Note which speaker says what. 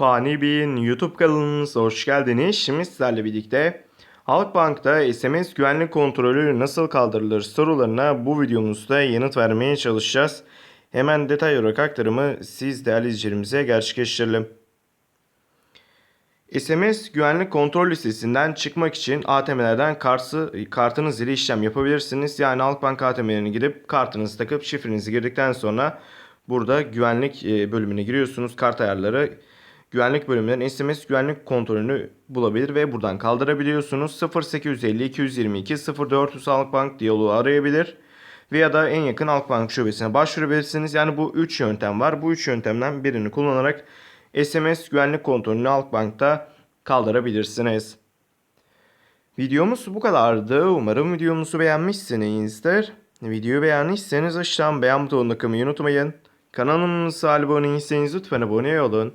Speaker 1: Fani Bey'in YouTube kanalımıza hoş geldiniz. Şimdi sizlerle birlikte Halkbank'ta SMS güvenlik kontrolü nasıl kaldırılır sorularına bu videomuzda yanıt vermeye çalışacağız. Hemen detay olarak aktarımı siz değerli izleyicilerimize gerçekleştirelim. SMS güvenlik kontrol listesinden çıkmak için ATM'lerden kartı, kartınız ile işlem yapabilirsiniz. Yani Halkbank ATM'lerine gidip kartınızı takıp şifrenizi girdikten sonra burada güvenlik e, bölümüne giriyorsunuz. Kart ayarları güvenlik bölümünden SMS güvenlik kontrolünü bulabilir ve buradan kaldırabiliyorsunuz. 0850 222 0400 Halkbank diyaloğu arayabilir veya da en yakın Halkbank şubesine başvurabilirsiniz. Yani bu 3 yöntem var. Bu 3 yöntemden birini kullanarak SMS güvenlik kontrolünü Halkbank'ta kaldırabilirsiniz. Videomuz bu kadardı. Umarım videomuzu beğenmişsinizdir. Videoyu beğendiyseniz aşağıdan beğen butonuna kılmayı unutmayın. Kanalımıza abone değilseniz lütfen abone olun.